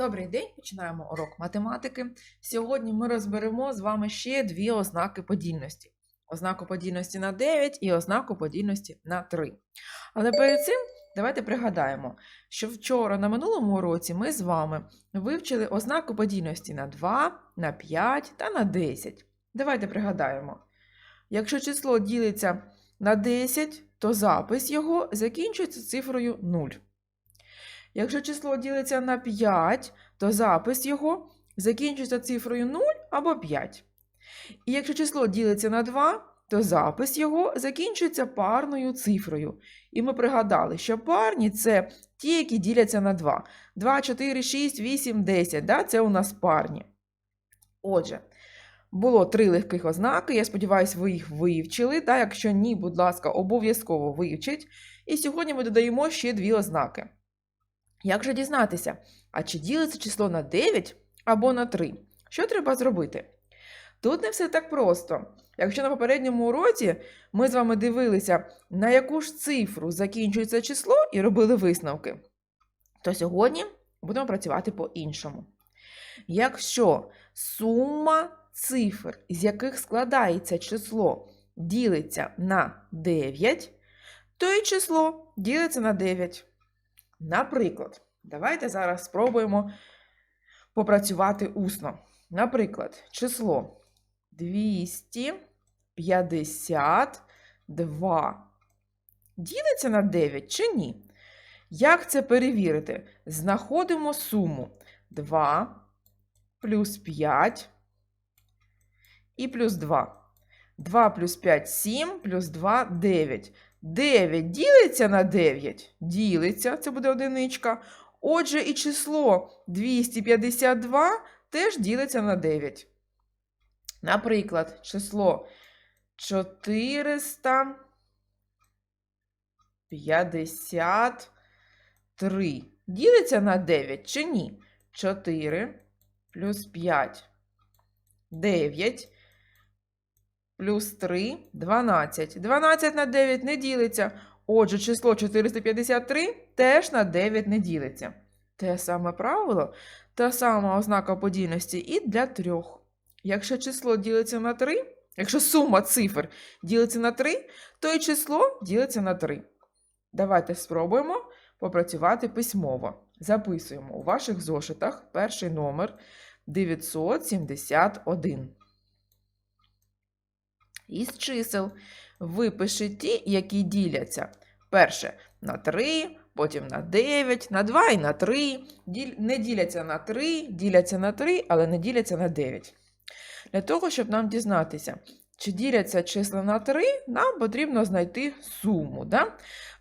Добрий день, починаємо урок математики. Сьогодні ми розберемо з вами ще дві ознаки подільності: ознаку подільності на 9 і ознаку подільності на 3. Але перед цим давайте пригадаємо, що вчора на минулому уроці ми з вами вивчили ознаку подільності на 2, на 5 та на 10. Давайте пригадаємо. Якщо число ділиться на 10, то запис його закінчується цифрою 0. Якщо число ділиться на 5, то запис його закінчується цифрою 0 або 5. І якщо число ділиться на 2, то запис його закінчується парною цифрою. І ми пригадали, що парні це ті, які діляться на 2. 2, 4, 6, 8, 10. Да? Це у нас парні. Отже, було три легких ознаки. Я сподіваюся, ви їх вивчили. Та? Якщо ні, будь ласка, обов'язково вивчіть. І сьогодні ми додаємо ще дві ознаки. Як же дізнатися, а чи ділиться число на 9 або на 3? Що треба зробити? Тут не все так просто. Якщо на попередньому уроці ми з вами дивилися, на яку ж цифру закінчується число і робили висновки, то сьогодні будемо працювати по-іншому. Якщо сума цифр, з яких складається число, ділиться на 9, то і число ділиться на 9. Наприклад, давайте зараз спробуємо попрацювати усно. Наприклад, число 252 ділиться на 9 чи ні? Як це перевірити? Знаходимо суму 2 плюс 5 і плюс 2. 2 плюс 5 7, плюс 2 9. 9 ділиться на 9? Ділиться, це буде одиничка. Отже, і число 252 теж ділиться на 9. Наприклад, число 453 ділиться на 9 чи ні? 4 плюс 5 9 плюс 3 12. 12 на 9 не ділиться. Отже, число 453 теж на 9 не ділиться. Те саме правило, та сама ознака подільності і для трьох. Якщо число ділиться на 3, якщо сума цифр ділиться на 3, то і число ділиться на 3. Давайте спробуємо попрацювати письмово. Записуємо у ваших зошитах перший номер 971. Із чисел випиши ті, які діляться. Перше на 3, потім на 9, на 2 і на 3. Діль... Не діляться на 3, діляться на 3, але не діляться на 9. Для того, щоб нам дізнатися, чи діляться числа на 3, нам потрібно знайти суму. Да?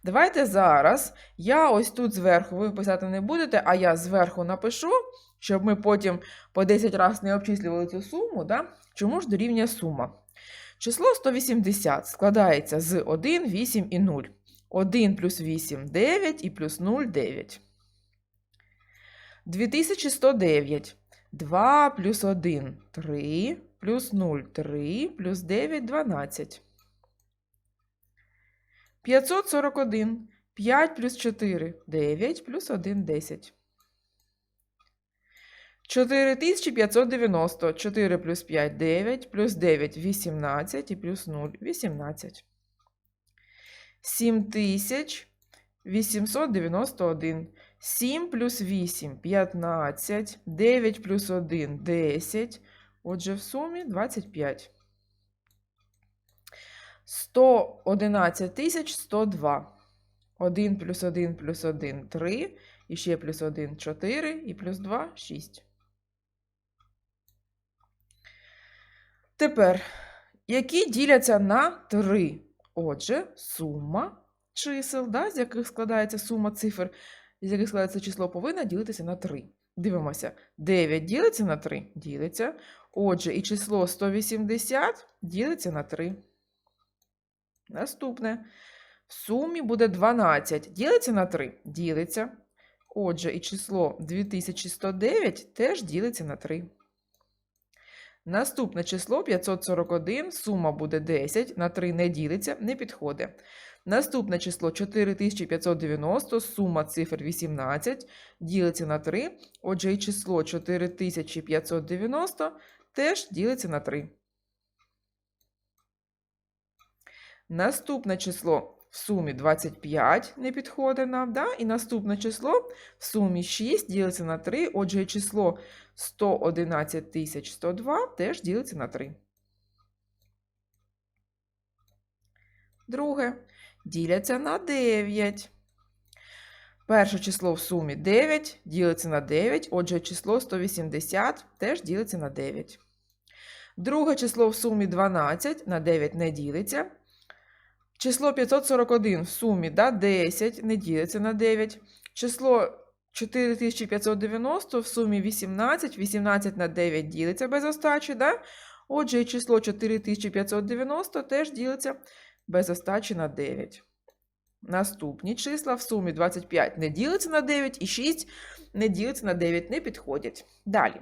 Давайте зараз я ось тут зверху, ви писати не будете, а я зверху напишу, щоб ми потім по 10 разів не обчислювали цю суму. Да? Чому ж дорівнює сума? Число 180 складається з 1, 8 і 0. 1 плюс 8 – 9 і плюс 0 – 9. 2109. 2 плюс 1 – 3, плюс 0 – 3, плюс 9 – 12. 541. 5 плюс 4 – 9, плюс 1 – 10. 4590. 4 плюс 5 – 9, плюс 9 – 18 і плюс 0 – 18. 7891. 7 плюс 8 – 15, 9 плюс 1 – 10, отже, в сумі 25. 111 102. 1 плюс 1 плюс 1 – 3, і ще плюс 1 – 4, і плюс 2 – 6. Тепер, які діляться на 3? Отже, сума чисел, да, з яких складається сума цифр, з яких складається число, повинна ділитися на 3. Дивимося, 9 ділиться на 3, ділиться. Отже, і число 180 ділиться на 3. Наступне. В сумі буде 12. Ділиться на 3, ділиться. Отже, і число 2109 теж ділиться на 3. Наступне число 541, сума буде 10, на 3 не ділиться, не підходить. Наступне число 4590, сума цифр 18, ділиться на 3. Отже, і число 4590 теж ділиться на 3. Наступне число в сумі 25 не підходить нам, да? і наступне число в сумі 6 ділиться на 3, отже, число 111 102 теж ділиться на 3. Друге. Діляться на 9. Перше число в сумі 9 ділиться на 9, отже, число 180 теж ділиться на 9. Друге число в сумі 12 на 9 не ділиться. Число 541 в сумі да, 10 не ділиться на 9. Число 4590 в сумі 18, 18 на 9 ділиться без остачі. Да? Отже, і число 4590 теж ділиться без остачі на 9. Наступні числа в сумі 25 не ділиться на 9 і 6 не ділиться на 9, не підходять. Далі.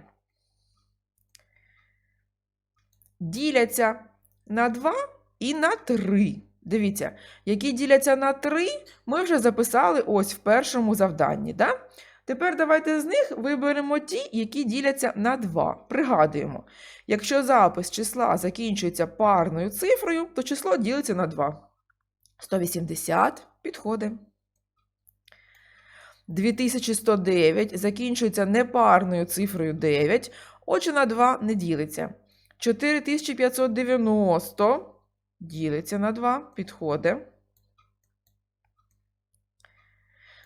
Діляться на 2 і на 3. Дивіться, які діляться на 3, ми вже записали ось в першому завданні. Да? Тепер давайте з них виберемо ті, які діляться на 2. Пригадуємо, якщо запис числа закінчується парною цифрою, то число ділиться на 2. 180 підходить. 2109 закінчується непарною цифрою 9, отже, на 2 не ділиться. 4590 ділиться на 2, підходить.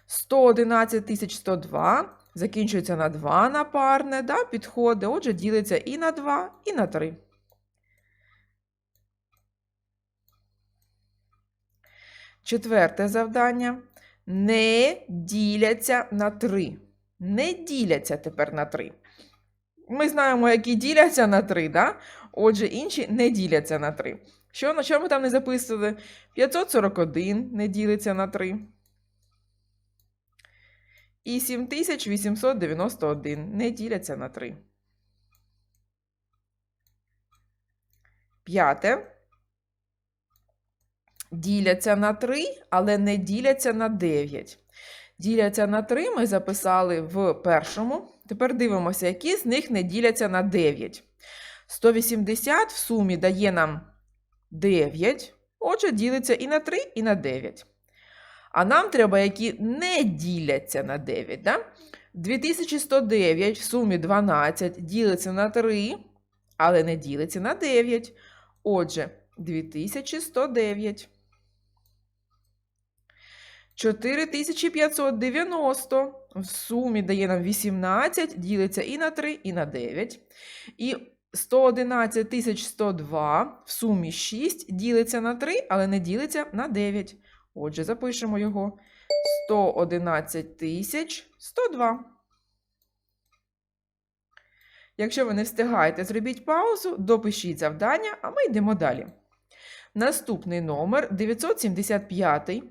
111102 закінчується на 2 напарне, да, підходить, отже, ділиться і на 2, і на 3. Четверте завдання. Не діляться на 3. Не діляться тепер на 3. Ми знаємо, які діляться на 3, да? отже, інші не діляться на 3. Що, на що ми там не записували? 541 не ділиться на 3. І 7891 не діляться на 3. П'яте. Діляться на 3, але не діляться на 9. Діляться на 3 ми записали в першому. Тепер дивимося, які з них не діляться на 9. 180 в сумі дає нам 9. Отже, ділиться і на 3, і на 9. А нам треба, які не діляться на 9. Да? 2109 в сумі 12 ділиться на 3, але не ділиться на 9. Отже, 2109. 4590 в сумі дає нам 18, ділиться і на 3, і на 9. І 111102 в сумі 6 ділиться на 3, але не ділиться на 9. Отже, запишемо його 111102. Якщо ви не встигаєте, зробіть паузу, допишіть завдання, а ми йдемо далі. Наступний номер 975.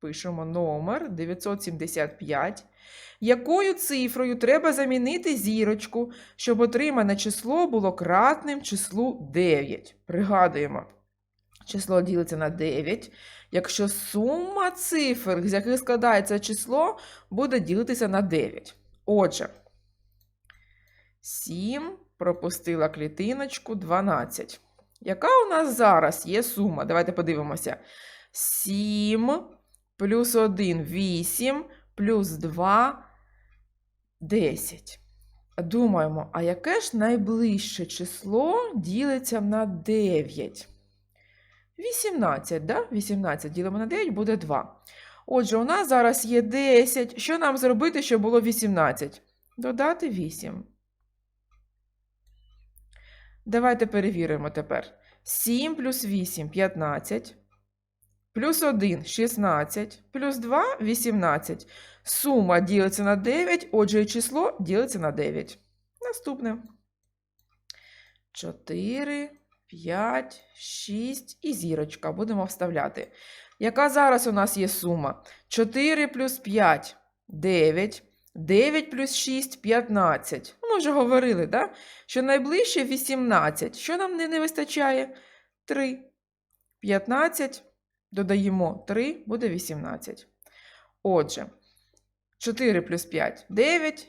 Пишемо номер 975. Якою цифрою треба замінити зірочку, щоб отримане число було кратним числу 9? Пригадуємо, число ділиться на 9. Якщо сума цифр, з яких складається число, буде ділитися на 9. Отже, 7 пропустила клітиночку 12. Яка у нас зараз є сума? Давайте подивимося. 7 плюс 1 8, плюс 2 10. Думаємо, а яке ж найближче число ділиться на 9? 18, да? 18 ділимо на 9 буде 2. Отже, у нас зараз є 10. Що нам зробити, щоб було 18? Додати 8. Давайте перевіримо тепер. 7 плюс 8 15. Плюс 1 16, плюс 2 18. Сума ділиться на 9, отже, і число ділиться на 9. Наступне. 4, 5, 6 і зірочка. Будемо вставляти. Яка зараз у нас є сума? 4 плюс 5 9. 9 плюс 6 15. Ми вже говорили, да? що найближче 18. Що нам не, вистачає? 3. 15 додаємо 3, буде 18. Отже, 4 плюс 5 9,